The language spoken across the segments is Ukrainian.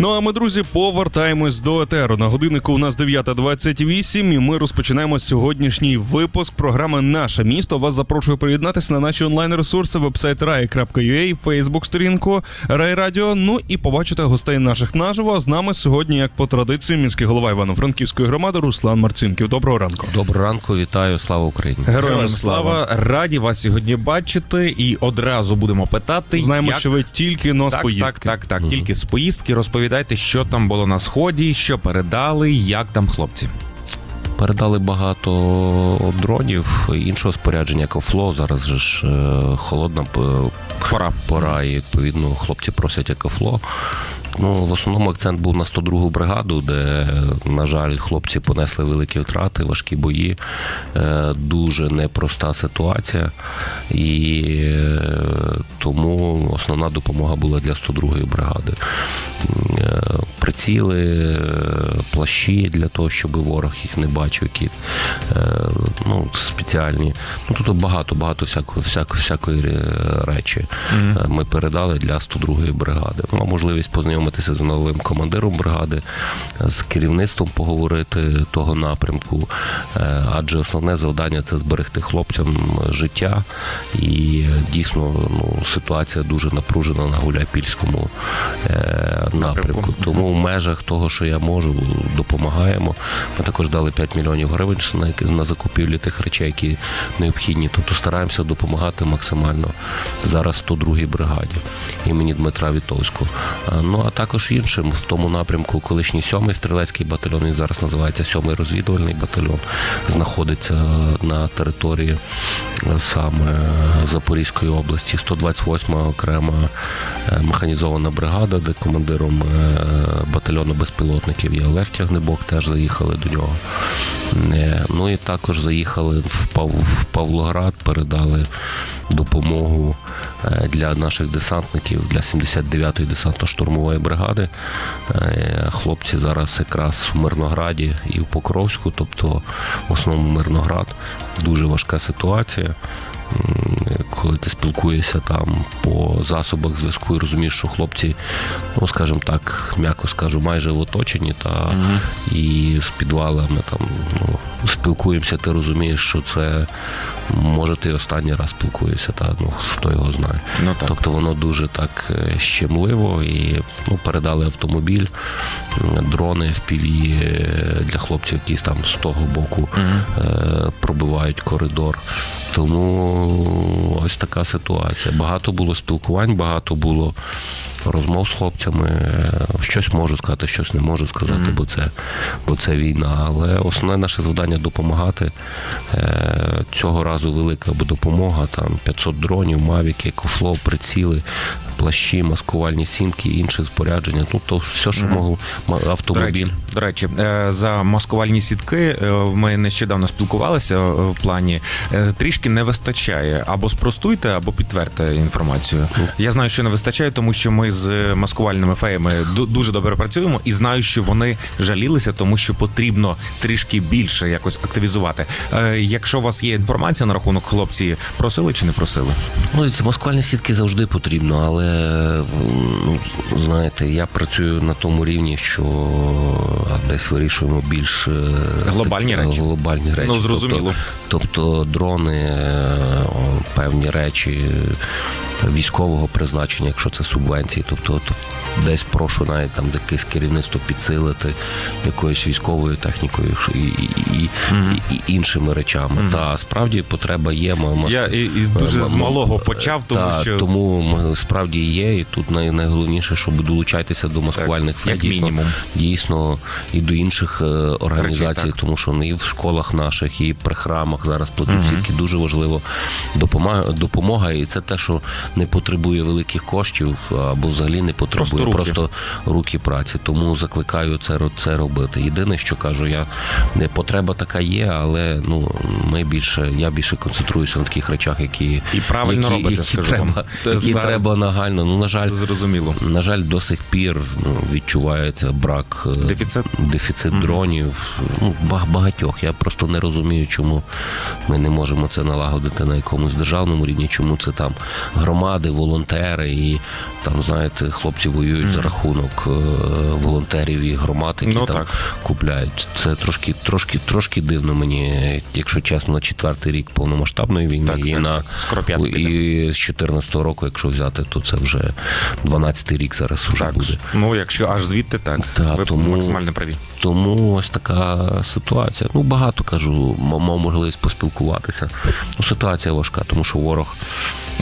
Ну а ми, друзі, повертаємось до етеру. На годиннику у нас 9.28 і ми розпочинаємо сьогоднішній випуск програми Наше місто. Вас запрошую приєднатися на наші онлайн-ресурси, вебсайт rai.ua, фейсбук-сторінку Рай Радіо. Ну і побачити гостей наших наживо. З нами сьогодні, як по традиції, міський голова Івано-Франківської громади Руслан Марцинків. Доброго ранку. Доброго ранку, вітаю, слава Україні. Героям слава. Раді вас сьогодні бачити, і одразу будемо питати. Знаємо, як... що ви тільки но з так, поїздки. так, так, так. Тільки з поїздки розповідайте, що там було на сході, що передали, як там хлопці. Передали багато дронів, іншого спорядження, як Фло. Зараз же ж е, холодна Пора. пора, і відповідно хлопці просять екофло. Ну, в основному акцент був на 102-гу бригаду, де, на жаль, хлопці понесли великі втрати, важкі бої. Е, Дуже непроста ситуація. І е, тому основна допомога була для 102-ї бригади. Приціли, е, плащі для того, щоб ворог їх не бачив, які е, ну, спеціальні. Ну, тут багато, багато всякої, всякої, всякої е, речі е, ми передали для 102-ї бригади. Мав можливість познайомитися з новим командиром бригади, з керівництвом поговорити того напрямку. Адже основне завдання це зберегти хлопцям життя. І дійсно ну, ситуація дуже напружена на Гуляйпільському е, напрямку. Тому межах того, що я можу, допомагаємо. Ми також дали 5 мільйонів гривень на, закупівлі тих речей, які необхідні. Тобто стараємося допомагати максимально зараз 102-й бригаді імені Дмитра Вітовського. Ну а також іншим в тому напрямку, колишній сьомий стрілецький батальйон, він зараз називається сьомий розвідувальний батальйон, знаходиться на території е, саме Запорізької області. 128 окрема е, механізована бригада, де командиром е, батальйону безпілотників є Олег Тягнебок, теж заїхали до нього. Е, Ну і також заїхали в Павлоград, передали допомогу е, для наших десантників, для 79-ї десантно-штурмової бригади. Е, Хлопці зараз якраз в Мирнограді і в Покровську, тобто в основному Мирноград. Дуже важка ситуація. Коли ти спілкуєшся там по засобах зв'язку і розумієш, що хлопці, ну скажімо так, м'яко скажу, майже в оточенні, та і з підвалами там ну, спілкуємося, ти розумієш, що це може ти останній раз спілкуєшся, та ну хто його знає. Ну так. Тобто воно дуже так е, щемливо і ну, передали автомобіль, дрони FPV е, для хлопців, які там з того боку е, пробивають коридор. Тому ось така ситуація. Багато було спілкувань, багато було розмов з хлопцями. Е, Щось можу сказати, щось не можу сказати, бо це бо це війна. Але основне наше завдання допомагати. Е, Цього разу велика допомога. Там 500 дронів, мавіки, кофло, приціли, плащі, маскувальні сімки, інше спорядження. Ну то все, що могло ма- До автомобіль. речі, до речі, е, за маскувальні сітки ми нещодавно спілкувалися в плані. Трішки не вистачає. Або спростуйте, або підтвердьте інформацію. Я знаю, що не вистачає, тому що ми з маскувальними феями дуже добре працюємо і знаю, що вони жалілися, тому що потрібно трішки більше якось активізувати. Е, Якщо у вас є інформація на рахунок хлопці, просили чи не просили? Ну, ці маскувальні сітки завжди потрібно, але ну, знаєте, я працюю на тому рівні, що десь вирішуємо більш е, Глобальні такі, речі. Глобальні речі. Ну, зрозуміло. Тобто, тобто дрони, е, певні речі військового призначення, якщо це субвенції, тобто то десь прошу навіть там якесь керівництво підсилити якоюсь військовою технікою і, і, і, і, і іншими речами. Та справді потреба є. Ми- ми- Я і, і дуже з М- малого почав, тому Е, та, що тому справді є, і тут най, найголовніше, щоб долучайтеся до маскувальних Так, фе, як дійсно, мінімум. дійсно і до інших е, організацій, так. тому що не і в школах наших, і при храмах зараз платять сітки дуже важливо допомога, допомога, і це те, що не потребує великих коштів або взагалі не потребує Просто руки. просто руки праці. Тому закликаю це це робити. Єдине, що кажу, я не потреба така є, але ну ми більше, я більше концентруюся на таких речах, які І правильно які, робите, які скажу треба, вам. Які зараз- треба нагально. Ну на жаль, це зрозуміло. на жаль, до сих пір ну, відчувається брак е, Дефіцит? дефіцит дронів. Ну ба- багатьох. Я просто не розумію, чому ми не можемо це налагодити на якомусь державному рівні, чому це там громади, волонтери, і там, знаєте, хлопці воюють за рахунок е, волонтерів і громад, які Ну, там так. купляють. Це трошки, трошки, трошки дивно мені, якщо чесно, на четвертий рік повномасштабної війни Так, і так, на так. І з 14-го року, якщо взяти, то це вже 12-й рік зараз уже буде. ну якщо аж звідти так, так ви тому- максимально праві. Тому ось така ситуація. Ну багато кажу, мав можливість поспілкуватися. Ну, ситуація важка, тому що ворог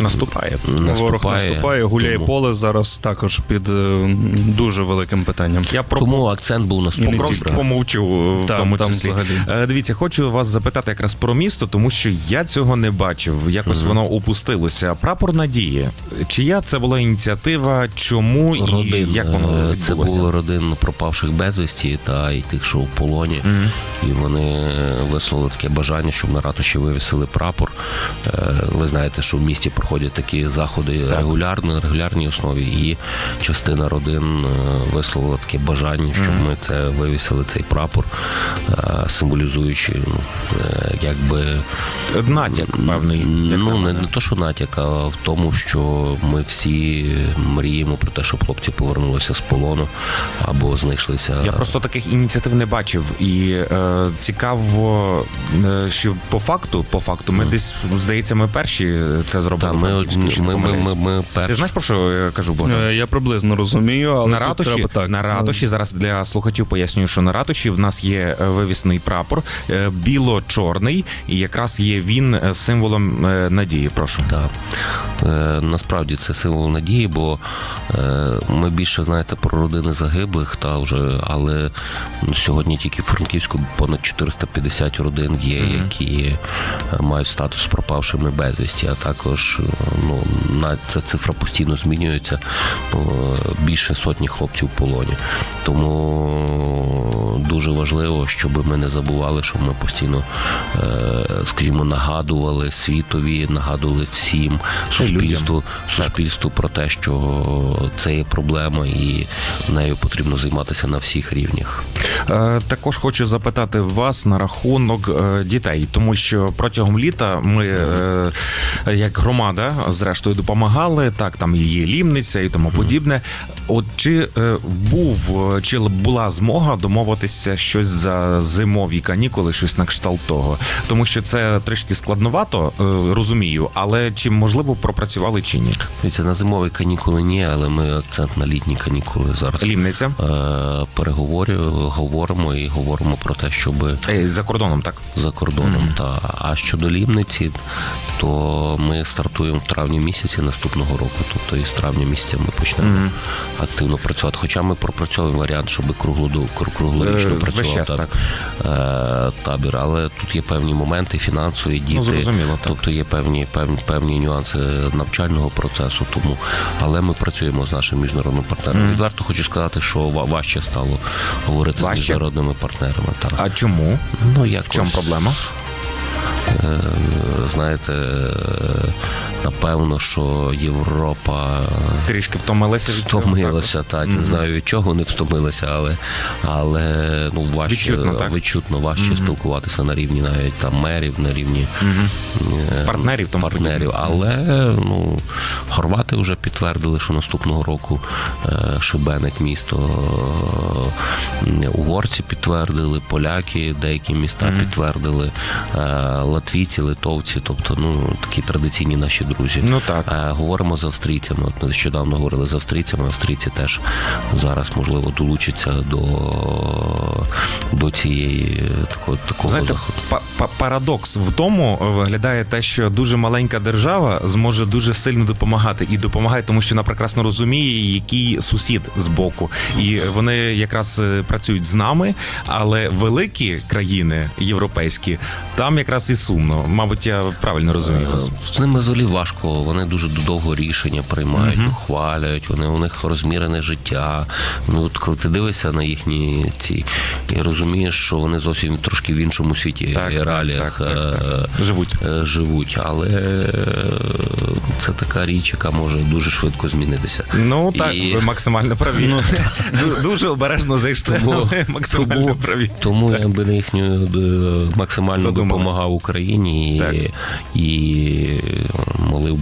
Наступає. Ворог наступає, гуляє тому, поле зараз також під е, дуже великим питанням. Я про тому акцент був на. Покровськ помовчу в Там- тому там числі. взагалі. Е, Дивіться, хочу вас запитати якраз про місто, тому що я цього не бачив. Якось воно упустилося. Прапор надії. Чия це була ініціатива? Чому і як воно Е, Це було родин пропавших безвісті та і тих, що в полоні. Мгм. І вони висловили таке бажання, щоб на ратуші вивісили прапор. Е, Ви знаєте, що в місті проходять такі заходи регулярно, на регулярній основі, і частина родин е, висловила таке бажання, щоб ми це вивісили, цей прапор, е, символізуючи, ну, е, якби Натяк певний. як ну не, не то, що натяк, а в тому, що ми всі мріємо про те, щоб хлопці повернулися з полону або знайшлися. Я просто таких ініціатив не бачив, і е, цікаво, е, що по факту, по факту, ми десь здається, ми перші це зробили. Та, ми, Франківську, ми, ми, ми, ми, ми перші. Ти знаєш про що я кажу, Богдан? Е, Я приблизно розумію, але на ратуші, треба так. на ратуші зараз для слухачів пояснюю, що на ратуші в нас є е, вивісний прапор е, біло-чорний, і якраз є він е, символом е, надії. Прошу. Так. Е, насправді це символ надії, бо е, ми більше знаєте про родини загиблих, та вже, але ну, сьогодні тільки в Франківську понад 450 родин є, які е, мають статус пропавшими безвісті, а також е, ну, на, ця цифра постійно змінюється. Ну, е, більше сотні хлопців в полоні. Тому дуже важливо, щоб ми не забували, що ми постійно, е, скажімо, нагадували світові, нагадували всім суспільству, суспільству про те, що це є проблема, і нею потрібно займатися на всіх рівнях. Е, Також хочу запитати вас на рахунок е, дітей, тому що протягом літа ми, як громада, зрештою допомагали. Так, там є лімниця і тому подібне. От чи був чи була змога домовитися щось за зимові канікули, щось на кшталт того, тому що це трішки складновато, е, розумію, але чи можливо пропрацювали чи ні? Дивіться, на зимові канікули ні, але ми акцент на літні канікули зараз. Лімниця Е, переговорю, говоримо і говоримо про те, щоб Е, за кордоном, так за кордоном. Та а щодо лімниці, то ми стартуємо в травні місяці наступного року. Тобто із травня місяця ми почнемо активно працювати. Хоча ми пропрацьовуємо варіант, щоб круглоду весь працював час, так, е, табір. Але тут є певні моменти фінансові, діти. Ну, зрозуміло, так. Тобто є певні, певні певні нюанси навчального процесу. Тому але ми працюємо з нашим міжнародним партнером. Mm. Відверто хочу сказати, що важче стало говорити Важче? з міжнародними партнерами. Так. а чому? Ну, якось, В чому проблема? Е, знаєте, е, напевно, що Європа Трішки втомилися від цього, втомилася, так, не знаю від чого не втомилася, але, але ну, важче, Відчутно, так? відчутно важче спілкуватися на рівні навіть там мерів, на рівні е, Партнерів, тому партнерів. Але ну, хорвати вже підтвердили, що наступного року Шибеник місто, угорці підтвердили, поляки, деякі міста підтвердили, латвійці, литовці, тобто ну, такі традиційні наші друзі. Ну так. Е, Говоримо з австрійцями. От нещодавно говорили з австрійцями. Австрійці теж зараз можливо долучаться до, до цієї такого такого Знаєте, заходу. па- па- парадокс в тому е, виглядає те, що дуже маленька держава зможе дуже сильно допомагати і допомагає, тому що вона прекрасно розуміє, який сусід з боку, і вони якраз е, працюють з нами. Але великі країни європейські там якраз і сумно. Мабуть, я правильно розумію вас. Е, З ними взагалі важко. Вони дуже довго рішення приймають, ухвалюють. Вони у них розмірене життя. Ну от коли ти дивишся на їхні ці і розумієш, що вони зовсім трошки в іншому світі Так, і так, реаліях так, так, так. е, Живуть. е, живуть. Але це така річ, яка може дуже швидко змінитися. Ну так, І- ви максимально праві. Ду- дуже обережно зайшли, Тому- але максимально тому- праві. Тому я би на їхню максимально допомагав Україні Так. і, і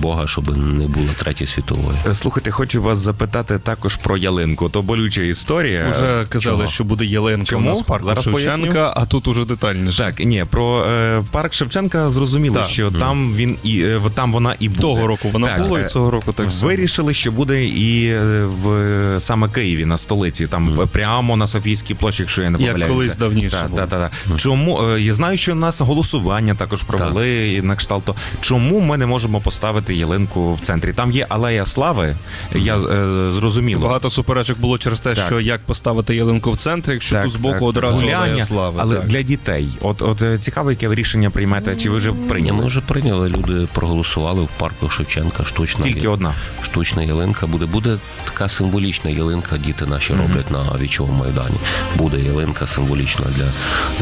Бога, щоб не було третьої світової. Слухайте, хочу вас запитати також про ялинку. То болюча історія. Уже казали, Чого? що буде Єленка Чому? у нас парку Зараз Шевченка, поясню. а тут уже детальніше. Так, ні, про е, парк Шевченка зрозуміло, Так. що там він і е, там вона і буде. Того року вона Так, була, і е, цього року так само. Вирішили, що буде і е, в саме Києві на столиці, там прямо на Софійській площі, якщо я не Як колись давніше Так, було. так, так, так. Чому е, я знаю, що у нас голосування також провели і на кшталт. Чому ми не можемо поставити ялинку в центрі? Там є алея слави. Я е, зрозуміло. Багато суперечок було через те, Так. що як поставити ялинку в центрі, якщо тут збоку одразу гуляння, Алея слави. але так. для дітей. От, от е, цікаво, яке ви рішення приймете, чи ви вже прийняли? ми вже прийняли. Люди проголосували в парку Шевченка. Штучна Тільки одна. штучна ялинка буде. Буде така символічна ялинка. Діти наші роблять на вічовому майдані. Буде ялинка символічна для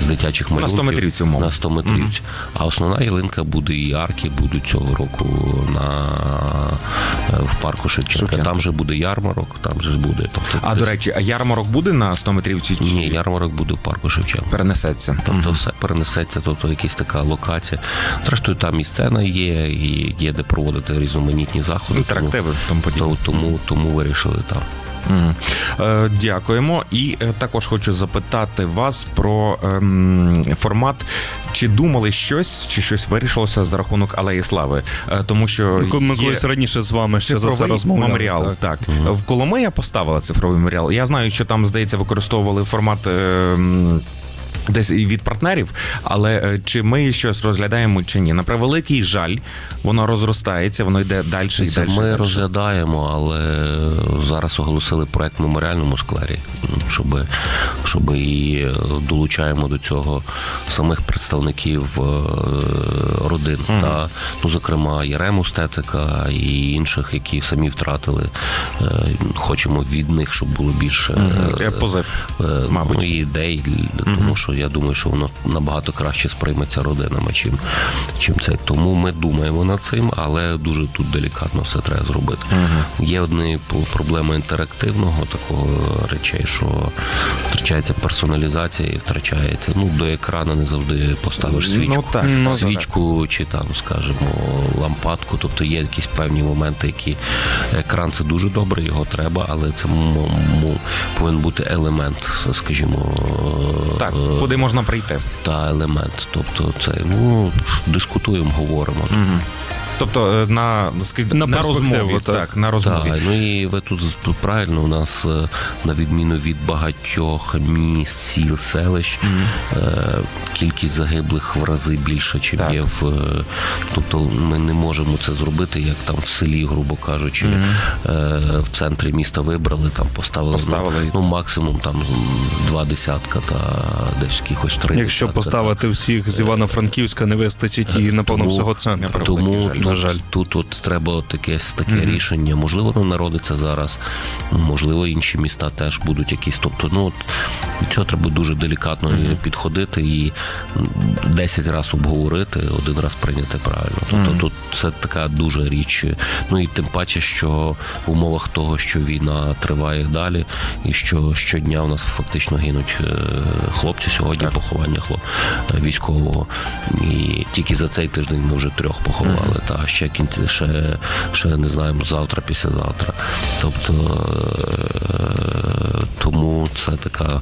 з дитячих малюнків. на 100 метрівців, умовно. На 100 метрівців. А основна ялинка буде і арки будуть цього року на в парку Шевченка. Там же буде ярмарок, там же буде. Тобто, А до речі, а ярмарок буде на 100 метрівці? чи ні, ярмарок буде в парку Шевченка. перенесеться. Тобто все перенесеться, тобто якась така локація. Зрештою, там і сцена є, і є де проводити різноманітні заходи. Інтерактиви тому. Тому, тому, тому вирішили там. Е, Дякуємо. І е, також хочу запитати вас про ем, формат. Чи думали щось, чи щось вирішилося за рахунок Алеї Слави? Е, Тому що Ми, ми є колись раніше з вами ще за це розмовляли. меморіал. так. Так, в Коломия поставила цифровий меморіал. Я знаю, що там, здається, використовували формат. Десь і від партнерів, але е, чи ми щось розглядаємо чи ні? На превеликий жаль, воно розростається, воно йде далі і далі. ми далі. розглядаємо, але зараз оголосили проект в меморіальному сквері, щоб, щоб і е, долучаємо до цього самих представників е, родин. Та, ну, зокрема, Єрему Стецика і інших, які самі втратили. Хочемо від них, щоб було більше е, позив, мабуть. ну, і ідей, тому що я думаю, що воно набагато краще сприйметься родинами, чим, чим це. Тому ми думаємо над цим, але дуже тут делікатно все треба зробити. Є одні проблеми інтерактивного такого речей, що втрачається персоналізація і втрачається. Ну, до екрану не завжди поставиш свічку. Ну так, Ну, свічку чи там, скажімо, лампадку. Тобто є якісь певні моменти, які екран це дуже добре, його треба, але це повинен бути елемент, скажімо, Так, е, куди можна прийти? та елемент. Тобто це ну дискутуємо, говоримо. Тобто е, на, На на, розмові, так. так, на розмові. Так, ну і ви тут правильно у нас е, на відміну від багатьох міст, сіл, селищ, е, кількість загиблих в рази більше, чим Так. є в. Тобто ми не можемо це зробити, як там в селі, грубо кажучи, е, в центрі міста вибрали, там поставили, Поставили. Ну, ну максимум там два десятка та десь якихось три. Якщо десятка, поставити всіх з Івано-Франківська, не вистачить і, напевно, Тому- всього центру. Тому на жаль. тут, от треба таке, таке рішення. Можливо, воно народиться зараз, можливо, інші міста теж будуть якісь. Тобто, ну от до цього треба дуже делікатно підходити і 10 разів обговорити, один раз прийняти правильно. Тобто тут це така дуже річ. Ну і тим паче, що в умовах того, що війна триває далі, і що щодня у нас фактично гинуть е, хлопці. Сьогодні поховання хлоп е, військового. І тільки за цей тиждень ми вже трьох поховали. Та ще кінці, ще, ще не знаємо завтра, післязавтра. Тобто е, тому це така,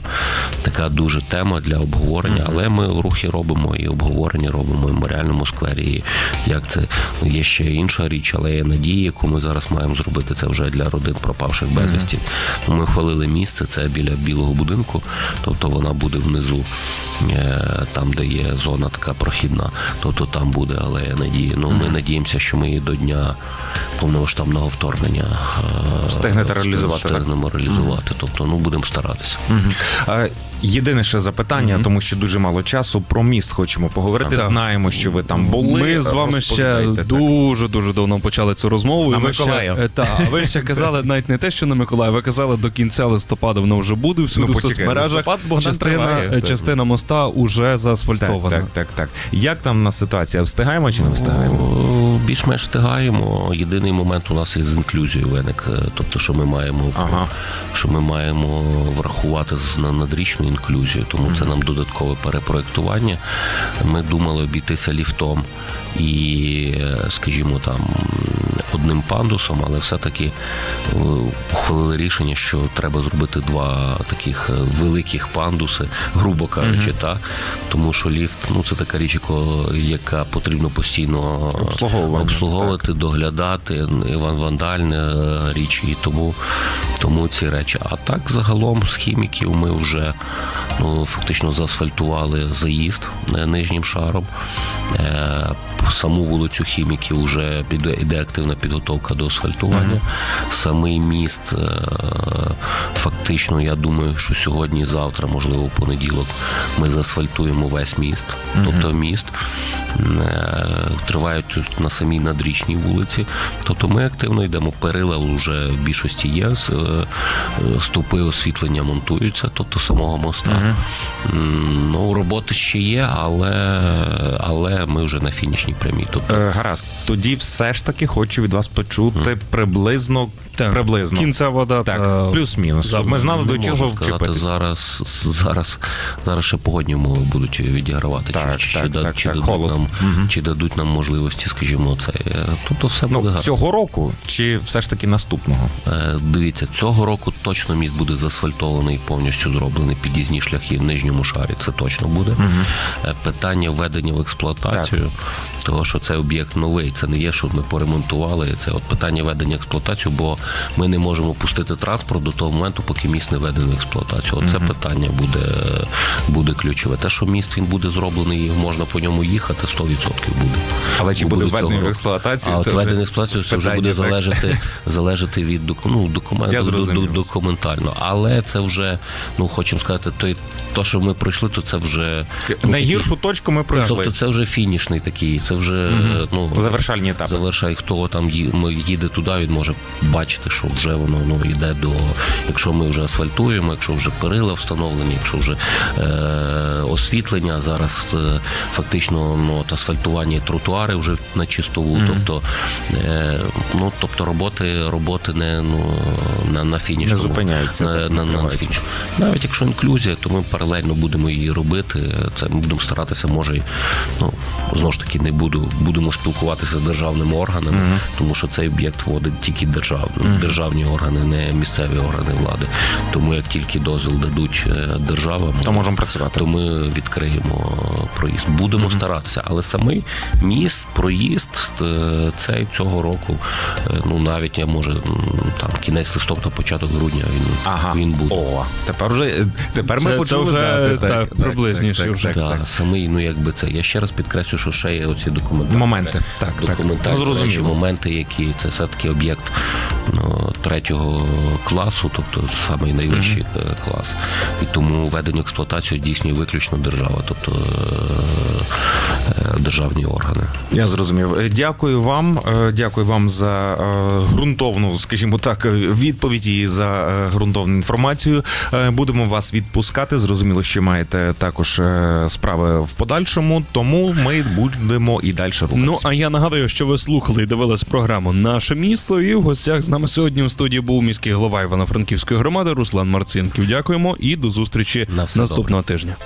така дуже тема для обговорення. Але ми рухи робимо і обговорення робимо і в меморіальному сквері. І як це ну, є ще інша річ, але є надія, яку ми зараз маємо зробити. Це вже для родин пропавших безвісті. Ми хвалили місце, це біля білого будинку, тобто вона буде внизу, е, там, де є зона така прохідна, тобто там буде алея надії. Ну, ми надіємося, що ми її до дня повномасштабного вторгнення е, Встигнете реалізувати? Встигнемо реалізувати. Тобто, ну будемо старатися. Е, Єдине ще запитання, тому що дуже мало часу. Про міст хочемо поговорити. Так. Знаємо, що ви там були. Ми з вами ще дуже дуже давно почали цю розмову. На і ще, е, та, ви ще казали навіть не те, що на Миколаїв, ви казали до кінця листопада воно вже буде всюди Ну, в почекай, соцмережах. листопад, частина, триває, е, частина моста уже заасфальтована. так, так, так. Як там у нас ситуація? Встигаємо чи не встигаємо? Більш-менш встигаємо. Єдиний момент у нас із інклюзією виник. е, Тобто, що ми маємо Ага. що ми маємо врахувати з надрічну інклюзію, тому це нам додаткове перепроектування. Ми думали обійтися ліфтом і, е, скажімо, там одним пандусом, але все-таки е, ухвалили рішення, що треба зробити два таких е, великих пандуси, грубо кажучи, та тому що ліфт ну це така річ, яка потрібно постійно Обслуговування, обслуговувати, доглядати, Іван Вандальне е, річ, і тому, тому ці речі. А так загалом з хіміків ми вже ну, фактично заасфальтували заїзд е, нижнім шаром. Е, Саму вулицю хіміків вже піде іде активна підготовка до асфальтування. Самий міст, е, фактично, я думаю, що сьогодні, завтра, можливо, понеділок, ми заасфальтуємо весь міст, тобто міст. Е, Тривають тут на самій надрічній вулиці. Тобто ми активно йдемо. Перила вже в більшості є. е, Стовпи освітлення монтуються, тобто самого моста. М, Ну, роботи ще є, але, але ми вже на фінішній прямій. Тобто Гаразд, тоді все ж таки хочу від вас почути приблизно Так. приблизно. Кінця вода Так, плюс-мінус. Щоб ми знали, до чого вчепитися. зараз, зараз, зараз ще погодні умови будуть відігравати. Так, чи, так, чи, так, чи так, дадуть холод. нам, Мгм. чи дадуть нам можливості, скажімо, це. е, Тобто все буде Ну, гарно. цього року чи все ж таки наступного? Е, Дивіться, цього року точно міст буде заасфальтований, повністю зроблений під'їзні шляхи в нижньому шарі. Це точно буде. Е, Питання введення в експлуатацію, того що це об'єкт новий, це не є, щоб ми поремонтували. Це от питання введення в експлуатацію, бо ми не можемо пустити транспорт до того моменту, поки міст не введений в експлуатацію. Оце питання буде, буде ключове. Те, що міст він буде зроблений, можна по ньому їхати, 100% буде. Але чи буде введений в експлуатацію? А от введений в експлуатацію це вже буде так? залежати, залежати від ну, документу документально. Але це вже, ну хочемо сказати, той, то, що ми пройшли, то це вже ну, Найгіршу точку ми пройшли. Тобто це вже фінішний такий, це вже ну Завершальні етапи. Завершає, хто там ми їде туди, він може бачити, що вже воно ну йде до. Якщо ми вже асфальтуємо, якщо вже перила встановлені, якщо вже е, освітлення зараз е, фактично ну, от асфальтування тротуари вже на чистову. Тобто, е, ну тобто роботи, роботи не ну на, на фінішному Не зупиняються, на, так, на, на фініш. Навіть якщо інклюзія, то ми паралельно будемо її робити. Це ми будемо старатися, може, ну знову ж таки, не буду будемо спілкуватися з державними органами, тому що цей об'єкт вводить тільки держав, державні органи, не місцеві органи влади. Тому як тільки дозвіл дадуть е, державам, То можемо працювати. то ми відкриємо проїзд. Будемо старатися, але самий міст, проїзд е, цей цього року, е, ну навіть я може там кінець листопада, початок грудня він, Ага. він буде. О, тепер вже тепер Це- ми це почули вже, дати, так, приблизніше вже. Так, Так, так. самий, ну якби це. Я ще раз підкреслю, що ще є оці документи. Моменти. Так, так. Документальні Ну, речі, зрозуміло. моменти, які це все таки об'єкт ну, третього класу, тобто самий найвищий е, клас. І тому введення експлуатацію здійснює виключно держава, тобто е, е, державні органи. Я зрозумів. Дякую вам. Дякую вам за ґрунтовну, скажімо так, відповідь і за ґрунтовну інформацію. Будемо вас відпускати. Зрозуміло, що маєте також справи в подальшому, тому ми будемо і далі рухатися. Ну а я нагадую, що ви слухали і дивились програму Наше місто. І в гостях з нами сьогодні у студії був міський голова Івано-Франківської громади Руслан Марцинків. Дякуємо і до зустрічі На наступного наступного тижня.